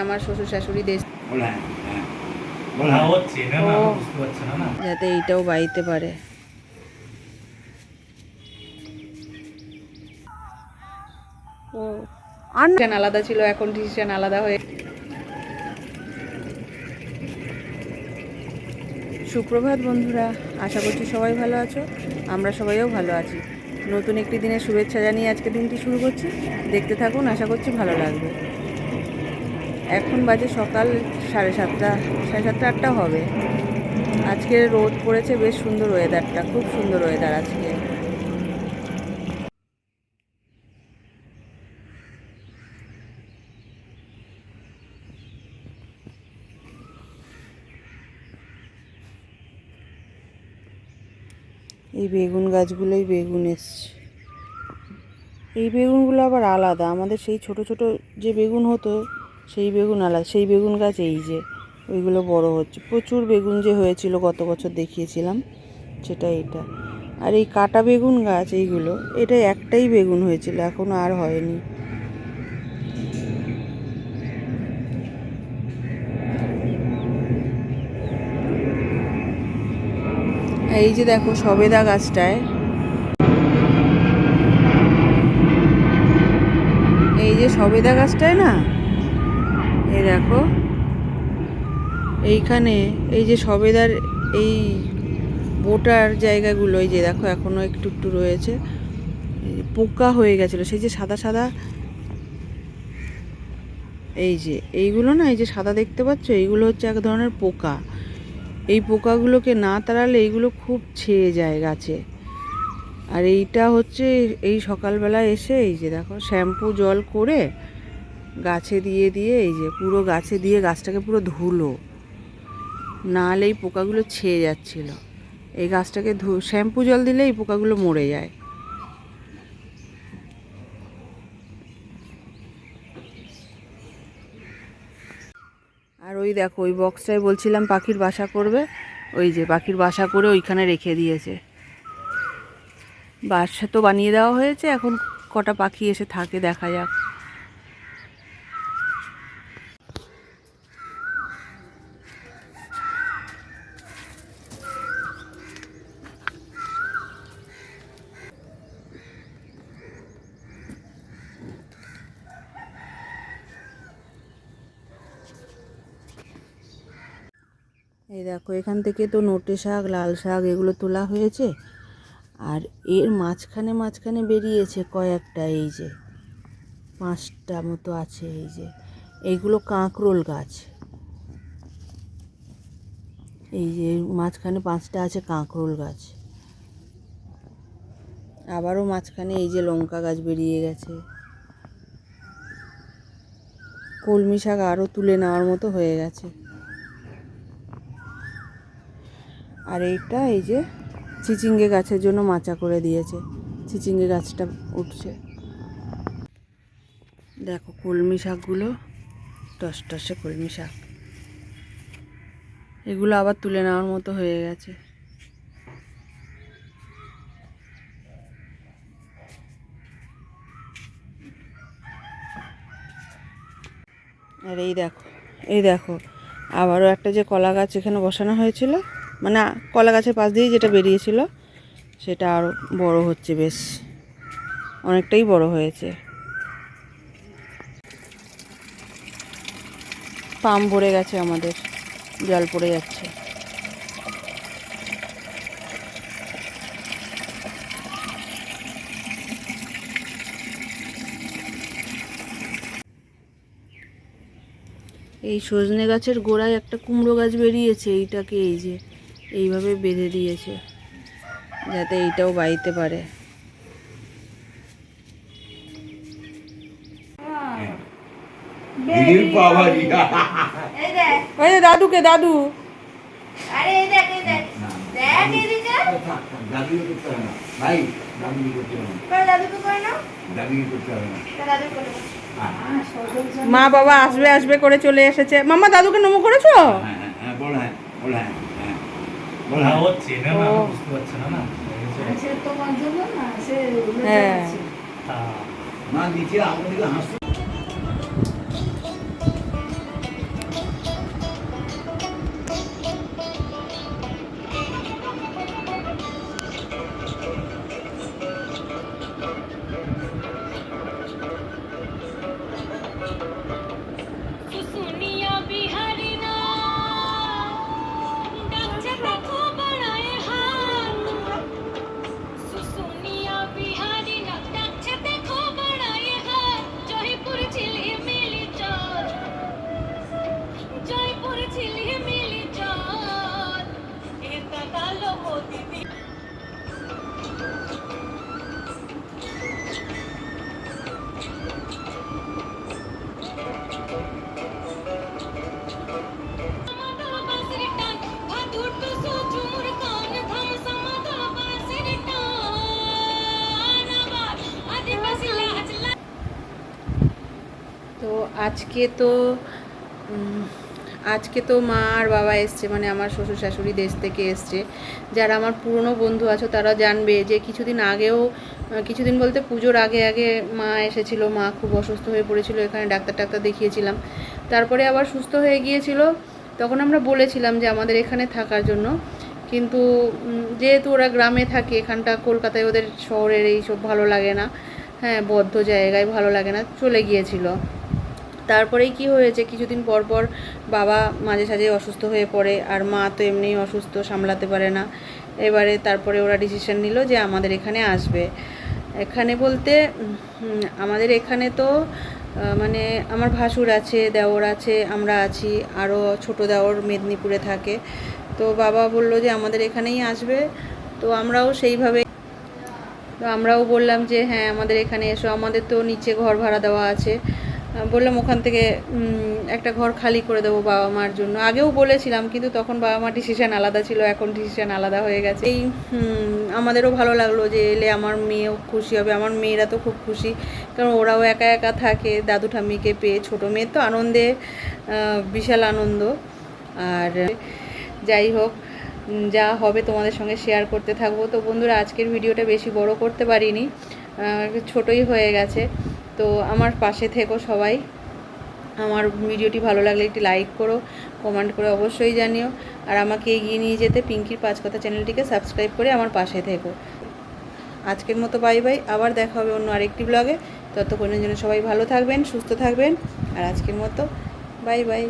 আমার শ্বশুর শাশুড়ি দেশ হ্যাঁ, যাতে এইটাও বাড়িতে পারে। ও আনটেন আলাদা ছিল এখন ডিসিশন আলাদা হয়ে সুপ্রভাত বন্ধুরা আশা করছি সবাই ভালো আছো। আমরা সবাইও ভালো আছি। নতুন একটি দিনের শুভেচ্ছা জানিয়ে আজকে দিনটি শুরু করছি। দেখতে থাকুন আশা করছি ভালো লাগবে। এখন বাজে সকাল সাড়ে সাতটা সাড়ে সাতটা আটটা হবে। আজকে রোদ পড়েছে, বেশ সুন্দর ওয়েদারটা খুব সুন্দর ওয়েদার আজকে। এই বেগুন গাছগুলোই বেগুন এসছে। এই বেগুনগুলো আবার আলাদা, আমাদের সেই ছোট ছোট যে বেগুন হতো সেই বেগুন আলাদা সেই বেগুন গাছ এই যে, ওইগুলো বড় হচ্ছে। প্রচুর বেগুন যে হয়েছিল গত বছর দেখিয়েছিলাম, সেটা এটা। আর এই কাটা বেগুন গাছ এইগুলো এটা একটাই বেগুন হয়েছিল, এখনও আর হয়নি। এই যে দেখো সবেদা গাছটায়, এই যে সবেদা গাছটায় না এই দেখো। এইখানে এই যে সবেদার এই বোটার জায়গাগুলো, এই যে দেখো এখনও একটু একটু রয়েছে। পোকা হয়ে গেছিল, সেই যে সাদা সাদা এই যে, এইগুলো না, এই যে সাদা দেখতে পাচ্ছ, এইগুলো হচ্ছে এক ধরনের পোকা। এই পোকাগুলোকে না তাড়ালে এইগুলো খুব ছেয়ে যায় গাছে। আর এইটা হচ্ছে এই সকালবেলা এসে এই যে দেখো শ্যাম্পু জল করে গাছে দিয়ে দিয়ে, এই যে পুরো গাছে দিয়ে গাছটাকে পুরো ধুলো। নাহলে এই পোকাগুলো ছেয়ে যাচ্ছিল। এই গাছটাকে ধু, শ্যাম্পু জল দিলে এই পোকাগুলো মরে যায়। আর ওই দেখো, ওই বক্সটায় বলছিলাম পাখির বাসা করবে। ওই যে পাখির বাসা করে ওইখানে রেখে দিয়েছে। বাসা তো বানিয়ে দেওয়া হয়েছে, এখন কটা পাখি এসে থাকে দেখা যাক। এই দেখো, এখান থেকে তো নোটে শাক, লাল শাক এগুলো তোলা হয়েছে। আর এর মাঝখানে মাঝখানে বেরিয়েছে কয়েকটা, এই যে পাঁচটা মতো আছে, এই যে। এইগুলো কাঁকরোল গাছ। এই যে মাঝখানে পাঁচটা আছে কাঁকরোল গাছ। আবারও মাঝখানে এই যে লঙ্কা গাছ বেরিয়ে গেছে। কলমি শাক আরও তুলে নেওয়ার মতো হয়ে গেছে। আর এইটা এই যে চিচিঙ্গে গাছের জন্য মাচা করে দিয়েছে। চিচিঙ্গে গাছটা উঠছে। দেখো কলমি শাকগুলো, টস টসে কলমি শাক। এগুলো আবার তুলে নেওয়ার মতো হয়ে গেছে। আর এই দেখো এই দেখো, আবারও একটা যে কলা গাছ এখানে বসানো হয়েছিল মানে কলা গাছের পাশ দিয়েই যেটা বেরিয়েছিল, সেটা আরও বড় হচ্ছে বেশ। অনেকটাই বড় হয়েছে। পাম ভরে গেছে আমাদের, জল পড়ে যাচ্ছে। এই সজনে গাছের গোড়ায় একটা কুমড়ো গাছ বেরিয়েছে, এইটাকে এই যে এইভাবে বেঁধে দিয়েছে যাতে এইটাও বাইতে পারে। দাদুকে দাদু। হ্যাঁ। মা বাবা আসবে আসবে করে চলে এসেছে। মামা দাদুকে নমো করেছ? হ্যাঁ হ্যাঁ হ্যাঁ বল হ্যাঁ বলা হ্যাঁ। হচ্ছে না না বুঝতে পারছে না না সে তোমার জন্য না সে হ্যাঁ না নিচে আমাদেরকে হাসতে আজকে তো আজকে তো মা আর বাবা এসছে মানে আমার শ্বশুর শাশুড়ি দেশ থেকে এসছে। যারা আমার পুরনো বন্ধু আছো, তারা জানবে যে কিছুদিন আগেও কিছুদিন বলতে পুজোর আগে আগে মা এসেছিল, মা খুব অসুস্থ হয়ে পড়েছিল, এখানে ডাক্তার টাক্তার দেখিয়েছিলাম। তারপরে আবার সুস্থ হয়ে গিয়েছিল, তখন আমরা বলেছিলাম যে আমাদের এখানে থাকার জন্য। কিন্তু যেহেতু ওরা গ্রামে থাকে, এখানটা কলকাতায় ওদের শহরের এইসব ভালো লাগে না। হ্যাঁ বদ্ধ জায়গায় ভালো লাগে না, চলে গিয়েছিল। তারপরেই কি হয়েছে? কিছুদিন পর পর বাবা মাঝে সাঝে অসুস্থ হয়ে পড়ে, আর মা তো এমনিই অসুস্থ, সামলাতে পারে না। এবারে তারপরে ওরা ডিসিশন নিল যে আমাদের এখানে আসবে। এখানে বলতে আমাদের এখানে তো মানে আমার ভাসুর আছে, দেওর আছে, আমরা আছি, আরও ছোট দেওর মেদিনীপুরে থাকে। তো বাবা বলল যে আমাদের এখানেই আসবে। তো আমরাও সেইভাবে, তো আমরাও বললাম যে হ্যাঁ আমাদের এখানে এসো। আমাদের তো নিচে ঘর ভাড়া দেওয়া আছে। বললাম ওখান থেকে একটা ঘর খালি করে দেবো বাবা মার জন্য। আগেও বলেছিলাম, কিন্তু তখন বাবা মার ডিসিশান আলাদা ছিল, এখন ডিসিশান আলাদা হয়ে গেছে। এই আমাদেরও ভালো লাগল যে এলে আমার মেয়েও খুশি হবে। আমার মেয়েরা তো খুব খুশি, কারণ ওরাও একা একা থাকে, দাদু ঠাম্মিকে পেয়ে। ছোটো মেয়ের তো আনন্দে বিশাল আনন্দ। আর যাই হোক যা হবে তোমাদের সঙ্গে শেয়ার করতে থাকব। তো বন্ধুরা, আজকের ভিডিওটা বেশি বড় করতে পারিনি ছোটই হয়ে গেছে। তো আমার পাশে থেকো সবাই। আমার ভিডিওটি ভালো লাগলে একটি লাইক করো, কমেন্ট করে অবশ্যই জানিও। আর আমাকে এগিয়ে নিয়ে যেতে পিঙ্কির পাঁচ কথা চ্যানেলটিকে সাবস্ক্রাইব করে আমার পাশে থেকো। আজকের মতো বাই বাই, আবার দেখা হবে অন্য আরেকটি ব্লগে। ততক্ষণের জন্য সবাই ভালো থাকবেন, সুস্থ থাকবেন। আর আজকের মতো বাই বাই।